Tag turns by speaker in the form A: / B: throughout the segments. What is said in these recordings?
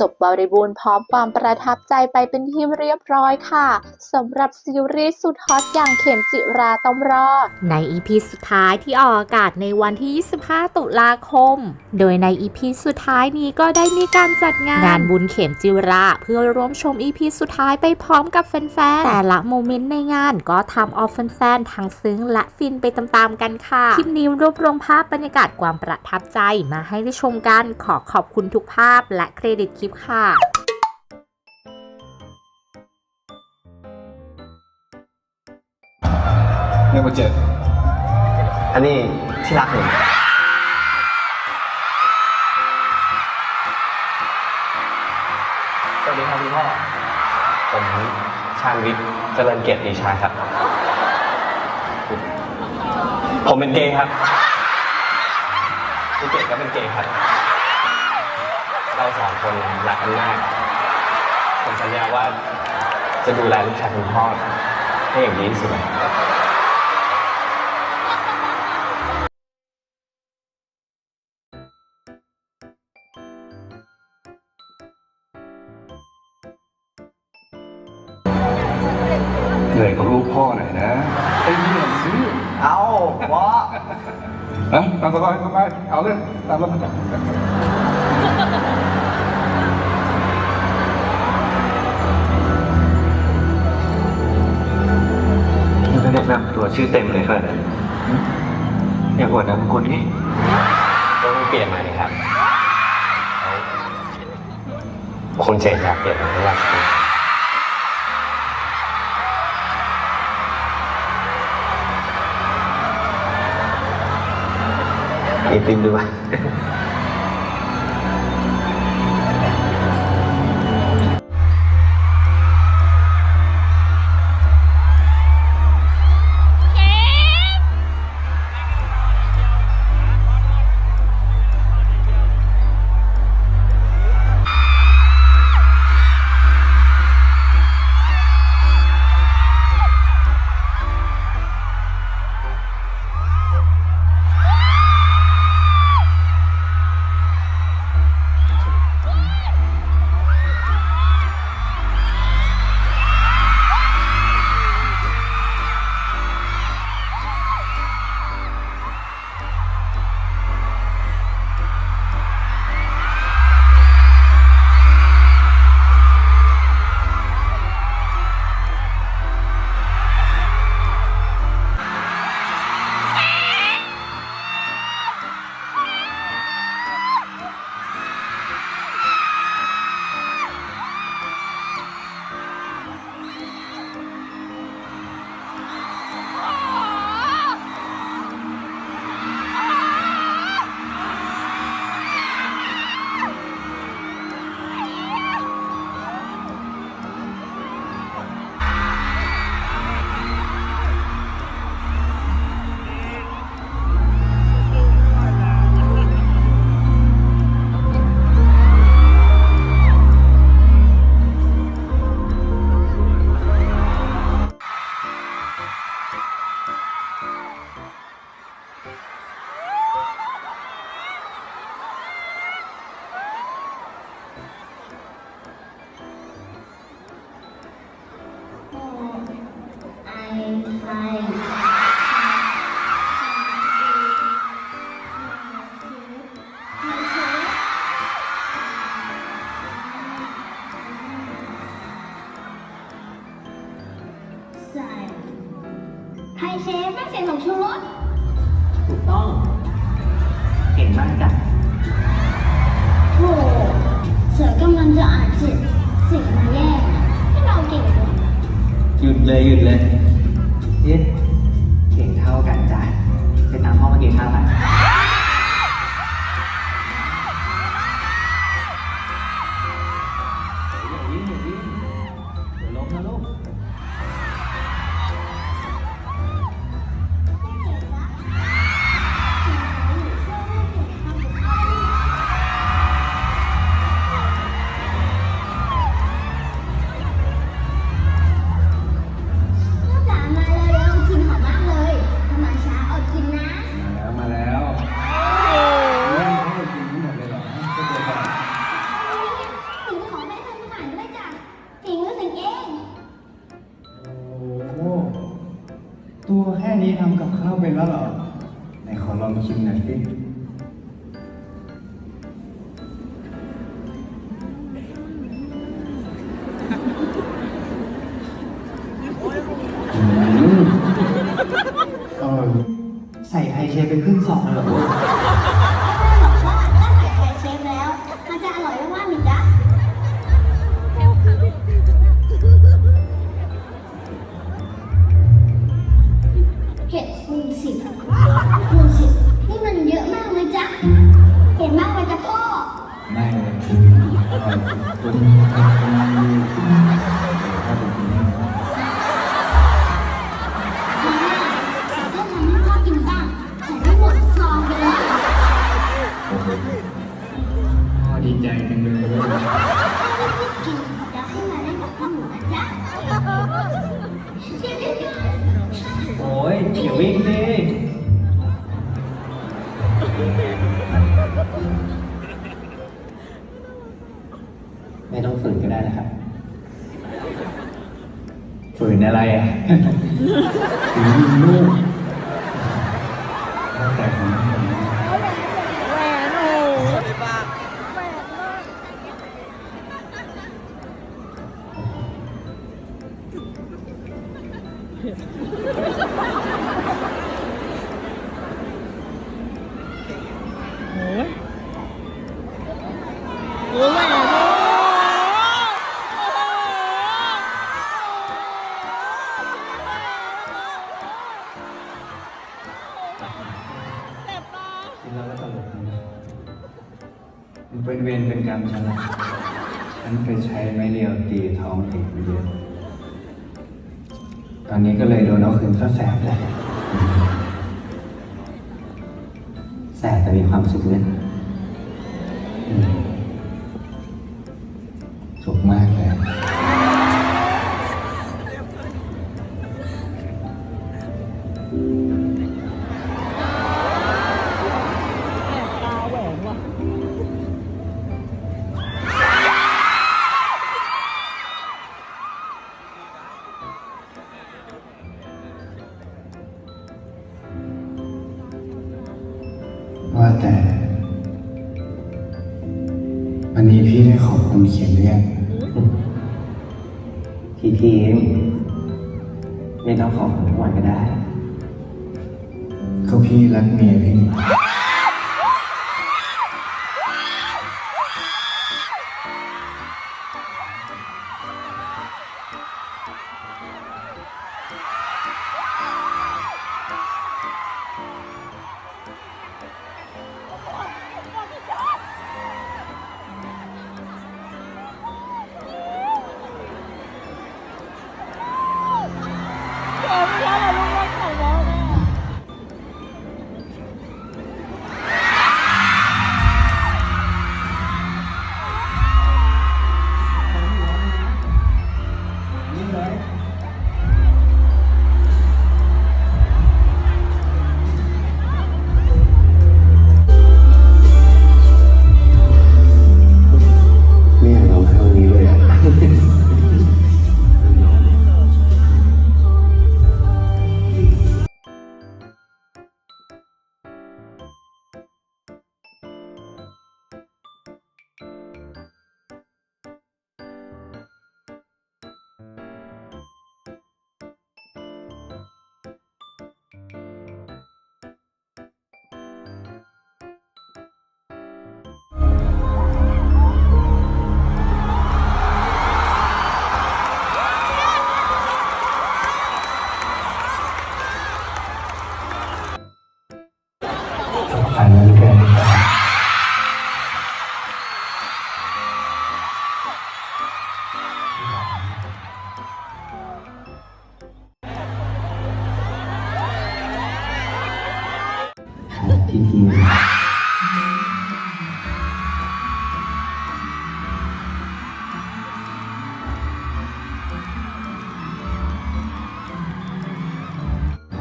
A: จบบริบูรณ์พร้อมความประทับใจไปเป็นที่เรียบร้อยค่ะสำหรับซีรีส์สุดฮอตอย่างเข็มจิราต้องรอด ใน EP สุดท้ายที่ออกอากาศในวันที่ 25 ตุลาคม โดยใน EP สุดท้ายนี้ก็ได้มีการจัดงาน งานบุญเข็มจิราเพื่อร่วมชม EP สุดท้ายไปพร้อมกับแฟนๆแต่ละโมเมนต์ในงานก็ทำเอาแฟนๆทั้งซึ้งและฟินไปตามๆกันค่ะคลิปนี้รวบรวมภาพบรรยากาศความประทับใจมาให้ได้ชมกันขอขอบคุณทุกภาพและเครดิตลิปค่ะ
B: เรียกว่าเจ็ด
C: อันนี้ที่รักหนูสวัสดีครับคุณพ่อ ผมชาญวิทย์เจริญเกียรติชาครับ ผมเป็นเกย์ครับคุณเกดก็เป็นเกย์ครับ เราสองคนรักกันมากผมสัญญาว่าจะดูแลลูกชายคุณพ่อให้อย่างดีที่สุด
B: ตัว
C: ชื่อเต็มเลยค่ะอยากอวดนามสกุลนี่ต้องเปลี่ยนใหม่ครับ คุณเจนอยากเปลี่ยนไหมอยากเปลี่ยนมีติมดูป่ะ
D: ถูกต้อง เก่งมากจ้ะ
E: โถเสือกำลังจะอ่านจิตสิ่งมาแย่ให้เราเก่งกว่า
D: หยุดเลยหยุดเลยเย็ด
F: ใส่ไฮเชฟไปครึ่ง
E: สอ
D: งเล
E: ย
F: ฝืนก็ได้นะครับ
D: ฝืนอะไรอะฝืนลูก อนนี้ก็เลยโดนเอาคืนซะแสบเลย
F: แสบแต่มีความสุขเนี่ย
D: me
G: a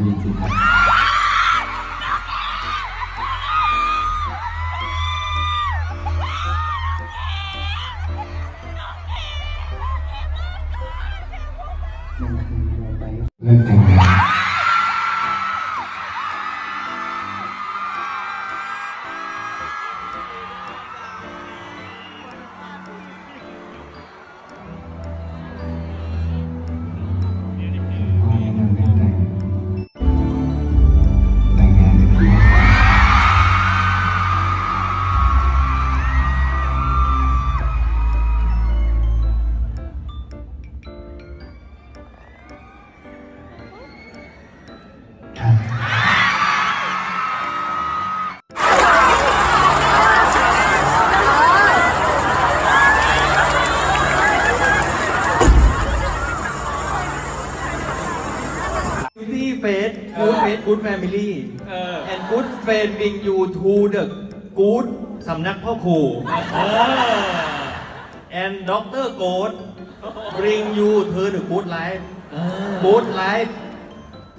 G: YouTube. And good friend bring you to the good สำนักพ่อครู and doctor goat bring you to the good life good life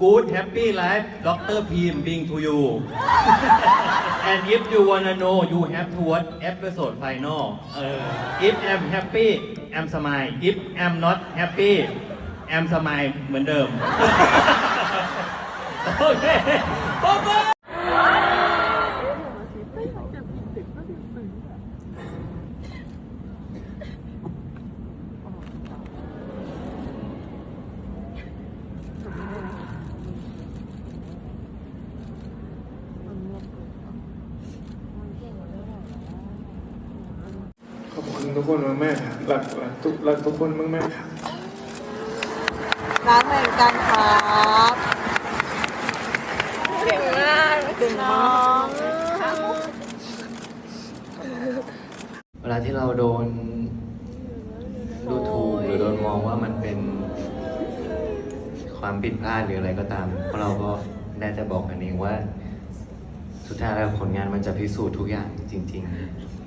G: good happy life doctor Pim bring to you and if you wanna know you have to watch episode final if I'm happy I'm smile if I'm not happy I'm smile เหมือนเดิม โอเคปรบมือ
H: อบคุณทุกคนมากๆครับรักรักทุกรักทุกคนมากๆครับ
I: ร้านเหมือนกันครับเก่งมากเก่งมาก
J: เวลาที่เราโดนดูถูกหรือโดนมองว่ามันเป็นความผิดพลาดหรืออะไรก็ตามพวกเราก็ได้แต่บอกกันเองว่า สุดท้ายแล้วผลงานมันจะพิสูจน์ทุกอย่างจริง ๆ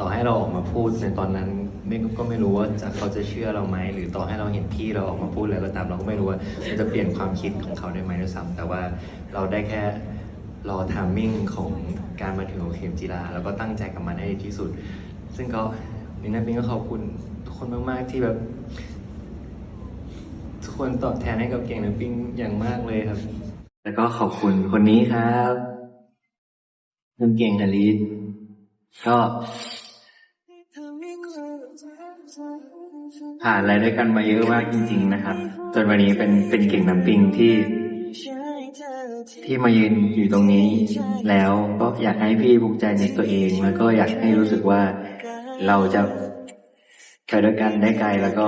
J: ต่อให้เราออกมาพูดในตอนนั้นไม่ก็ไม่รู้ว่าจะเขาจะเชื่อเราไหมหรือต่อให้เราเห็นพี่เราออกมาพูดอะไรก็ตามเราก็ไม่รู้ว่ามันจะเปลี่ยนความคิดของเขาได้ไหมด้วยซ้ำแต่ว่าเราได้แค่รอทามมิ่งของการมาถึงของเข็มจีราแล้วก็ตั้งใจกับมันให้ดีที่สุด ซึ่งก็วินาปิงก็ขอบคุณทุกคนมากๆที่แบบ ทุกคนตอบแทนให้กับเก่งน้ำปิงอย่างมากเลยครับ แล้วก็ขอบคุณคนนี้ครับน้ำเก่งอลิสก็ ผ่านอะไรด้วยกันมาเยอะมากจริง ๆ นะครับ จนวันนี้เป็นเป็นเก่งน้ำปิงที่ ที่มายืนอยู่ตรงนี้ แล้วก็อยากให้พี่ภูมิใจในตัวเอง แล้วก็อยากให้รู้สึกว่าเราจะไปด้วยกันได้ไกลแล้วก็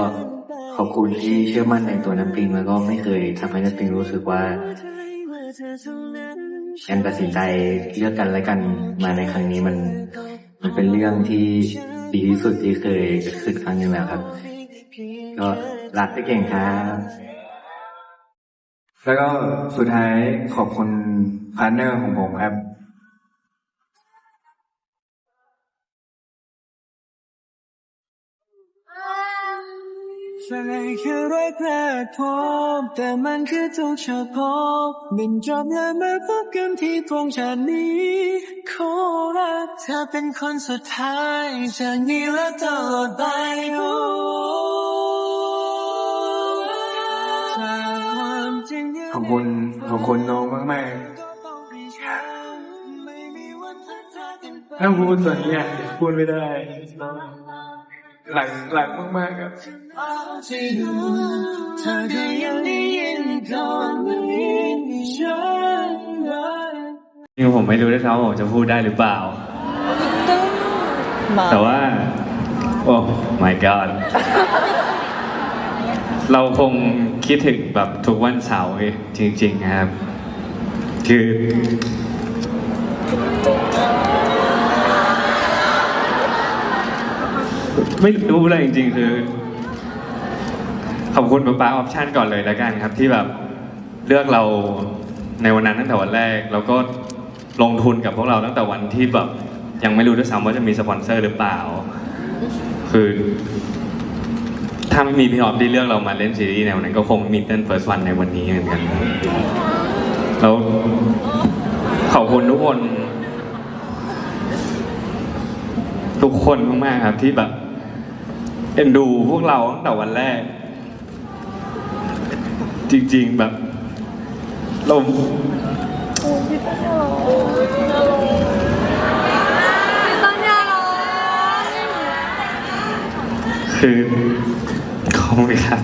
J: ขอบคุณที่เชื่อมั่นในตัวน้ำปิง แล้วก็ไม่เคยทำให้น้ำปิงรู้สึกว่าการตัดสินใจเลือกกันและกันมาในครั้งนี้มัน มันเป็นเรื่องที่ดีที่สุดที่เคยเกิดขึ้นครั้งหนึงแล้วครับ ก็รักพี่เก่งครับ
H: แล้วก็สุดท้ายขอบคุณพาร์ทเนอร์ของผมครับ
K: แค่แค่รักแรกพบแต่มันคือทุกชาติพบบินจบและมาพบกันที่ตรงชาตินี้ขอรักเธอเป็นคนสุดท้ายจากนี้และตลอดไป
H: ขอบคุณขอบคุณน้องมาก
K: ไม่มีวันพัดพรากกันไป
H: ๆถ้าพูดส่วนนี้อาจจะพูดไม่ได้น้องหลังหลังมากๆครับ
K: ที่ดูเธอก็ยังได้ยินก่อนไม่ยินฉันเลย
L: นี่ผมไม่รู้ด้วยซ้ำว่าผมจะพูดได้หรือเปล่า
I: มา
L: แต่ว่า โอ้ my god เราคงคิดถึงแบบทุกวันเสาร์จริง ๆครับ คือไม่รู้เลยจริงๆ คือ ขอบคุณป๊าป๊าออปชั่นก่อนเลยแล้วกันครับ ที่แบบเลือกเราในวันนั้นตั้งแต่วันแรก แล้วก็ลงทุนกับพวกเราตั้งแต่วันที่แบบยังไม่รู้ด้วยซ้ำว่าจะมีสปอนเซอร์หรือเปล่า คือ ถ้าไม่มีพี่ออฟที่เลือกเรามาเล่นซีรีส์ในวันนั้นก็คงไม่มีเต้นเฟิร์สวันในวันนี้เหมือนกันครับแล้วขอบคุณทุกคน ทุกคนมากๆครับที่แบบเอ็นดูพวกเราตั้งแต่วันแรก จริง ๆแบบเราคือ อบคุณครับ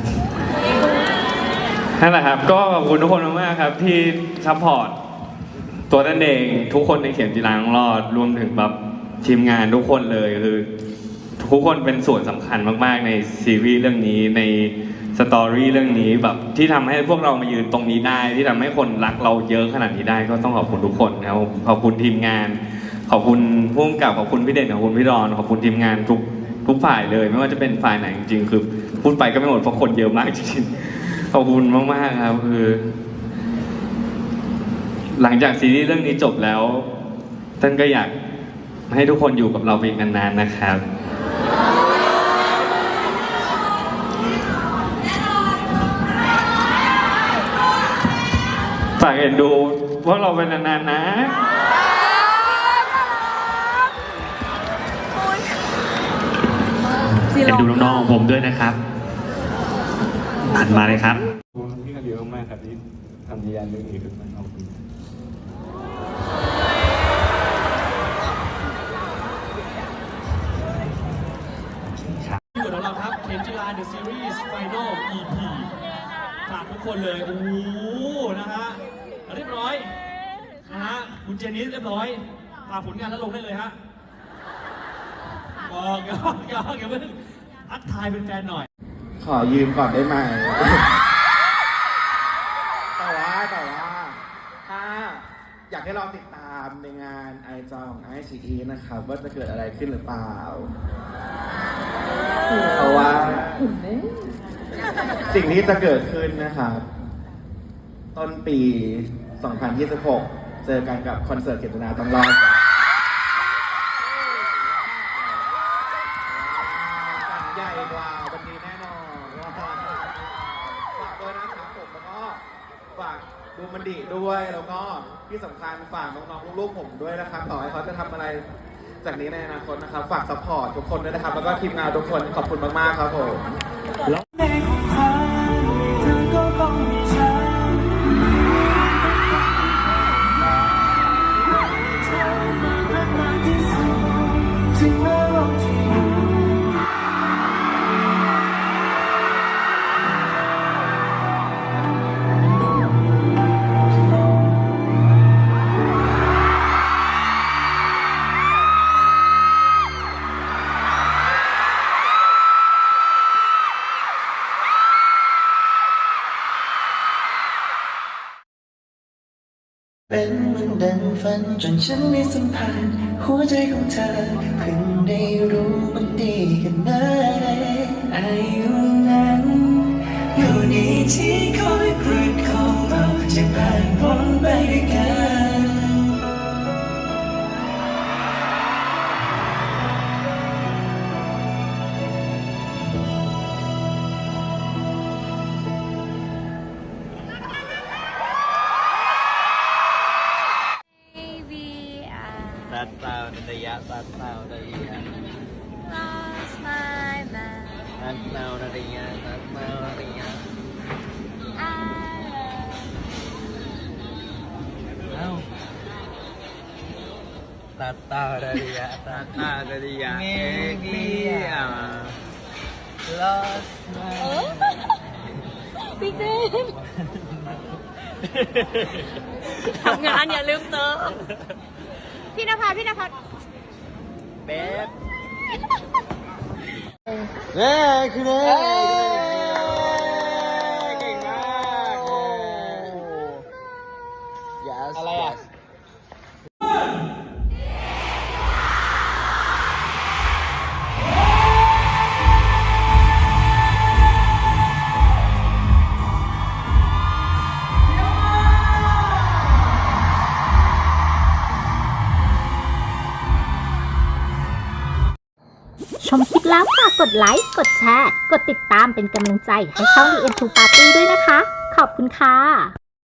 L: นั่นแหละครับก็ขอบคุณทุกคนมากๆครับที่ซัพพอร์ตตัวนั่นเองทุกคนในเขียนจีรังรอดรวมถึงแบบทีมงานทุกคนเลยคือ ทุกคนเป็นส่วนสำคัญมากๆ ในซีรีส์เรื่องนี้ในสตอรี่เรื่องนี้แบบที่ทำให้พวกเรามายืนตรงนี้ได้ ที่ทำให้คนรักเราเยอะขนาดนี้ได้ ก็ต้องขอบคุณทุกคนนะครับขอบคุณทีมงาน ขอบคุณผู้กำกับขอบคุณพี่เด่นขอบคุณพี่รอนขอบคุณทีมงานทุกทุกฝ่ายเลย ไม่ว่าจะเป็นฝ่ายไหนจริงๆคือ พูดไปก็ไม่หมดเพราะคนเยอะมากจริงๆขอบคุณมากๆครับคือ หลังจากซีรีส์เรื่องนี้จบแล้วท่านก็อยากให้ทุกคนอยู่กับเราไปอีกนานๆนะครับ ฝากเอ็นดูว่าเราเป็นนานๆนะ
I: ซี
L: เอ็
I: โร่
L: นดูน้องๆของผมด้วยนะครับ อันมาเลยครับพี่กันเยอะมากครับที่ทำนิยายเรื่องนี้ขึ้นมาขอบคุณ
M: องเราครับเข็มจิรา The Series Final EP ฝากทุกคนเลย โอ้โหนะฮะ เรียบร้อย นะฮะ คุณเจนิสเรียบร้อยฝากผลงานแล้วลงได้เลยฮะบอกยอกยอกอย่าเพิ่งอัดทายเป็นแฟนหน่อย
N: ขอยืมก่อนได้ไหม แต่ว่าแต่ว่า ถ้าอยากให้เราติดตามในงานไอจองไอซีนะครับ ว่าจะเกิดอะไรขึ้นหรือเปล่า เพราะว่าสิ่งที่จะเกิดขึ้นนะครับ ต้นปี 2026 เจอกันกับคอนเสิร์ตเกียรตินาต้องรอด ฝากดูมันดีด้วยแล้วก็ที่สำคัญฝากน้องๆลูกๆผมด้วยนะครับต่อให้เขาจะทำอะไรจากนี้ในอนาคตนะครับ ฝากซัพพอร์ตทุกคนด้วยนะครับ แล้วก็ทีมงานทุกคนขอบคุณมากๆครับผม
O: ในคว เป็นเหมือนดังฝันจนฉันได้สัมผัสหัวใจของเธอเพิ่งได้รู้มันดีกันนะอายุนั้นอยู่ในที่คอยกรีดของเราจะผ่านพ้น
P: Tataw na daya, tataw na iya.
I: lost my mind.
P: Tataw na daya, tataw na iya. Tataw. Tataw na daya, tataw na iya. Maybe I lost my
I: พี่เจนทำงานอย่าลืมเติม พี่นภัสพี่นภัส
P: bed. เย้คือเน่
A: ไลค์ กดแชร์ กดติดตามเป็นกำลังใจให้ช่อง The End to Party ด้วยนะคะ ขอบคุณค่ะ